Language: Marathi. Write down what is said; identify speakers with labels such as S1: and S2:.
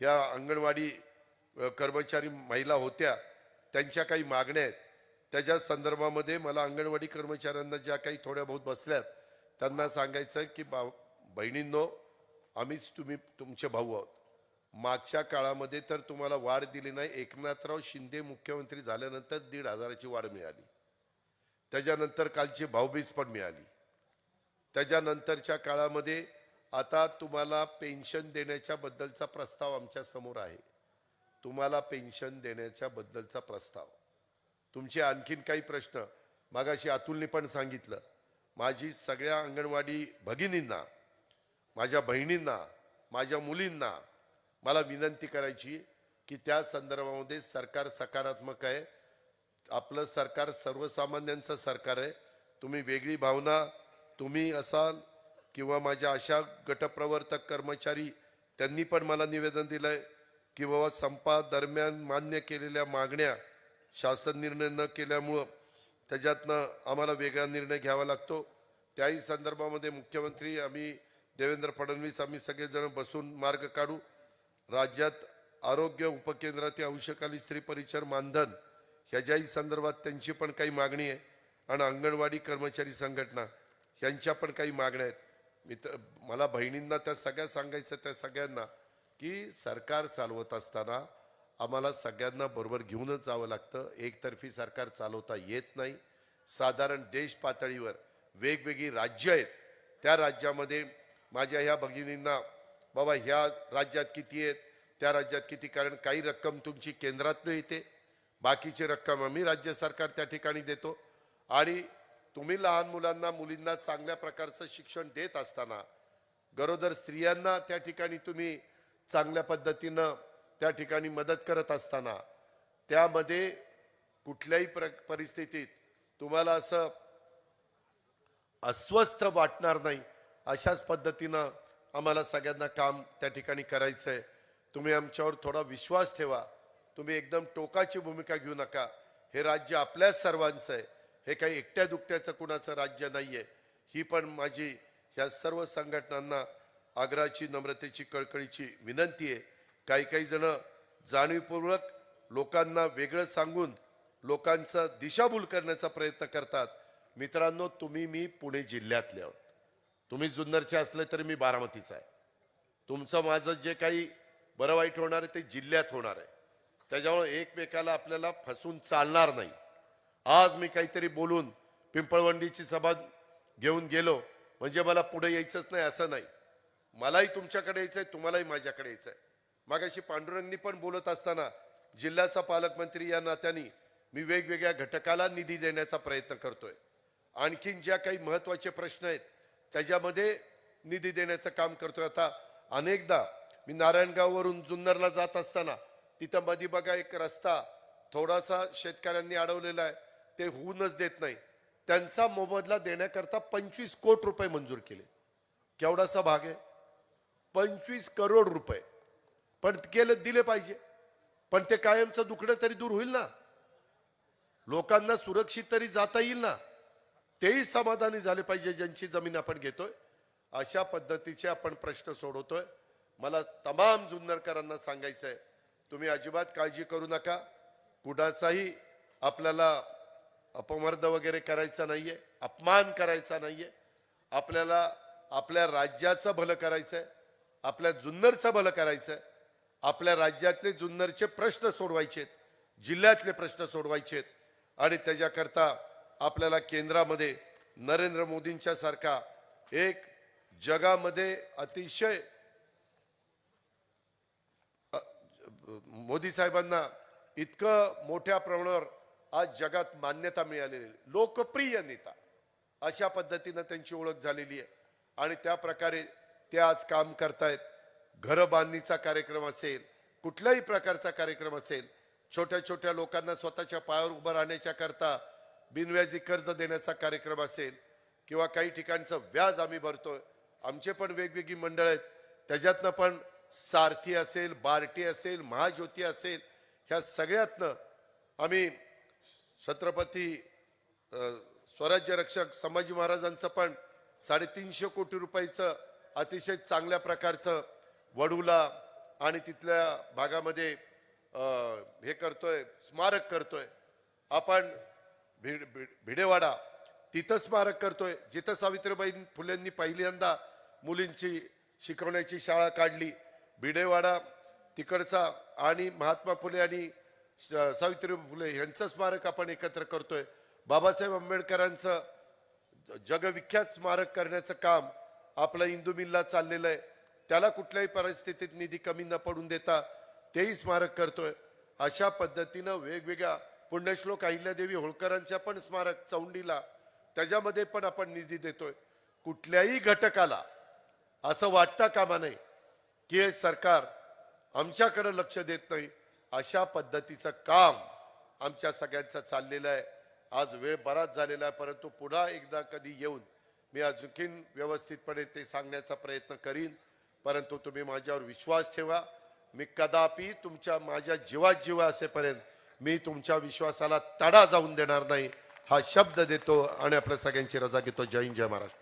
S1: ह्या अंगणवाडी कर्मचारी महिला होत्या त्यांच्या काही मागण्या आहेत. त्याच्या संदर्भामध्ये मला अंगणवाडी कर्मचाऱ्यांना ज्या काही थोड्या बहुत बसल्यात त्यांना सांगायचं की बा बहिणींनो आम्हीच तुम्ही तुमचे भाऊ आहोत. मागच्या काळामध्ये तर तुम्हाला वाढ दिली नाही. एकनाथराव शिंदे मुख्यमंत्री झाल्यानंतर दीड हजाराची वाढ मिळाली. त्याच्यानंतर कालची भाऊबीज पण मिळाली. त्याच्यानंतरच्या काळामध्ये आता तुम्हाला पेन्शन देण्याच्या बद्दलचा प्रस्ताव आमच्यासमोर आहे. तुम्हाला पेन्शन देण्याच्या बद्दलचा प्रस्ताव. तुमचे आणखीन काही प्रश्न मागाशी अतुलने पण सांगितलं. माझी सगळ्या अंगणवाडी भगिनींना माझ्या बहिणींना माझ्या मुलींना मला विनंती करायची की त्या संदर्भामध्ये सरकार सकारात्मक आहे. आपलं सरकार सर्वसामान्यांचं सरकार आहे. तुम्ही वेगळी भावना तुम्ही असाल किंवा माझ्या अशा गटप्रवर्तक कर्मचारी त्यांनी पण मला निवेदन दिलंय की बाबा संपा दरम्यान मान्य केलेल्या मागण्या शासन निर्णय न केल्यामुळं त्याच्यातनं आम्हाला वेगळा निर्णय घ्यावा लागतो. त्याही संदर्भामध्ये मुख्यमंत्री आम्ही देवेंद्र फडणवीस आम्ही सगळेजण बसून मार्ग काढू. राज्यात आरोग्य उपकेंद्रातील अंशकाली स्त्री परिचर मानधन ह्याच्याही संदर्भात त्यांची पण काही मागणी आहे. आणि अंगणवाडी कर्मचारी संघटना ह्यांच्या पण काही मागण्या आहेत. मित्र मला बहिणींना त्या सगळ्या सांगायचं त्या सगळ्यांना की सरकार चालवत असताना आम्हाला सगळ्यांना बरोबर घेऊनच जावं लागतं. एकतर्फी सरकार चालवता येत नाही. साधारण देश पातळीवर वेगवेगळी राज्य आहेत. त्या राज्यामध्ये माझ्या ह्या भगिनींना बाबा ह्या राज्यात किती आहेत? त्या राज्यात किती? कारण काही रक्कम तुमची केंद्रातनं येते. बाकीची रक्कम आम्ही राज्य सरकार त्या ठिकाणी देतो. आणि तुम्ही लहान मुलांना मुलींना चांगल्या प्रकारचं शिक्षण देत असताना गरोदर स्त्रियांना त्या ठिकाणी तुम्ही चांगल्या पद्धतीनं त्या ठिकाणी मदत करत असताना त्यामध्ये कुठल्याही प्र परिस्थितीत तुम्हाला असं अस्वस्थ वाटणार नाही अशाच पद्धतीनं आम्हाला सगळ्यांना काम त्या ठिकाणी करायचं आहे तुम्ही आमच्यावर थोडा विश्वास ठेवा. तुम्ही एकदम टोकाची भूमिका घेऊ नका. हे राज्य आपल्याच सर्वांचं आहे. हे काही एकट्या दुकट्याचं कुणाचं राज्य नाही आहे ही पण माझी ह्या सर्व संघटनांना आग्रहाची नम्रतेची कळकळीची विनंती आहे. काही काही जण जाणीवपूर्वक लोकांना वेगळं सांगून लोकांचा दिशाभूल करण्याचा प्रयत्न करतात. मित्रांनो तुम्ही मी पुणे जिल्ह्यातले आहोत. तुम्ही जुन्नरचे असले तरी मी बारामतीचा आहे. तुमचं माझं जे काही बरं वाईट होणार आहे ते जिल्ह्यात होणार आहे. त्याच्यामुळे एकमेकाला आपल्याला फसून चालणार नाही. आज मी काहीतरी बोलून पिंपळवंडीची सभा घेऊन गेलो. म्हणजे मला पुढे यायचंच नाही असं नाही. मलाही तुमच्याकडे यायचं आहे तुम्हालाही माझ्याकडे यायचं आहे मागाशी पांडुरंगनी पण बोलत असताना जिल्ह्याचा पालकमंत्री या नात्याने मी वेगवेगळ्या घटकाला निधी देण्याचा प्रयत्न करतोय. आणखीन ज्या काही महत्त्वाचे प्रश्न आहेत त्याच्यामध्ये निधी देण्याचं काम करतोय. आता अनेकदा मी नारायणगाववरून जुन्नरला जात असताना तिथं मध्ये बघा एक रस्ता थोडासा शेतकऱ्यांनी अडवलेला आहे. ते होऊनच देत नाही. त्यांचा मोबदला देण्याकरता पंचवीस कोटी रुपये मंजूर केले. केवढासा भाग आहे? पंचवीस करोड रुपये. पण केलं दिले पाहिजे. पण ते कायमचं दुखणं तरी दूर होईल ना? लोकांना सुरक्षित तरी जाता येईल ना? तेही समाधानी झाले पाहिजे ज्यांची जमीन आपण घेतोय. अशा पद्धतीचे आपण प्रश्न सोडवतोय. मला तमाम जुन्नरकरांना सांगायचं आहे तुम्ही अजिबात काळजी करू नका. कुणाचाही आपल्याला अपमर्द वगैरे करायचा नाहीये अपमान करायचा नाहीये. आपल्याला आपल्या राज्याचं भलं करायचंय आपल्या जुन्नरचं भलं करायचंय. आपल्या राज्यातले जुन्नरचे प्रश्न सोडवायचेत जिल्ह्यातले प्रश्न सोडवायचेत. आणि त्याच्याकरता आपल्याला केंद्रामध्ये नरेंद्र मोदींच्या सारखा एक जगामध्ये अतिशय मोदी साहेबांना इतकं मोठ्या प्रमाणावर आज जगात मान्यता मिळालेली आहे. लोकप्रिय नेता. अशा पद्धतीनं त्यांची ओळख झालेली आहे. आणि त्या प्रकारे ते आज काम करतायत. घर बांधणीचा कार्यक्रम असेल कुठल्याही प्रकारचा कार्यक्रम असेल छोट्या छोट्या लोकांना स्वतःच्या पायावर उभं राहण्याच्या करता बिनव्याजी कर्ज देण्याचा कार्यक्रम असेल किंवा काही ठिकाणचं व्याज आम्ही भरतोय. आमचे पण वेगवेगळी मंडळ आहेत. त्याच्यातनं पण सारथी असेल बार्टी असेल महाज्योती असेल ह्या सगळ्यातनं आम्ही छत्रपती स्वराज्य रक्षक संभाजी महाराजांचं पण साडेतीनशे कोटी रुपयाचं अतिशय चांगल्या प्रकारचं वडूला आणि तिथल्या भागामध्ये हे करतोय स्मारक करतोय. आपण भिड भिड- भिडेवाडा तिथं स्मारक करतोय जिथं सावित्रीबाई फुलेंनी पहिल्यांदा मुलींची शिकवण्याची शाळा काढली. भिडेवाडा तिकडचा आणि महात्मा फुले आणि सावित्रीबाई फुले यांचं स्मारक आपण एकत्र करतोय. बाबासाहेब आंबेडकरांचं जगविख्यात स्मारक करण्याचं काम आपलं इंदू मिलला चाललेलं आहे. त्याला कुठल्याही परिस्थितीत निधी कमी न पडून देता तेही स्मारक करतोय. अशा पद्धतीनं वेगवेगळ्या पुण्यश्लोक अहिल्यादेवी होळकरांच्या पण स्मारक चौंडीला त्याच्यामध्ये पण आपण निधी देतोय. कुठल्याही घटकाला असं वाटता कामा नये की हे सरकार आमच्याकडं लक्ष देत नाही. अशा पद्धतीचं काम आमच्या सगळ्यांचं चाललेलं आहे. आज वेळ बराच झालेला आहे परंतु पुन्हा एकदा कधी येऊन मी अजून व्यवस्थितपणे ते सांगण्याचा प्रयत्न करीन. परंतु तुम्ही माझ्यावर विश्वास ठेवा. मी कदापि तुमच्या माझ्या जीवात जीवा असेपर्यंत मी तुमच्या विश्वासाला तडा जाऊन देणार नाही हा शब्द देतो आणि आपल्या सगळ्यांची रजा घेतो. जय हिंद जय महाराष्ट्र.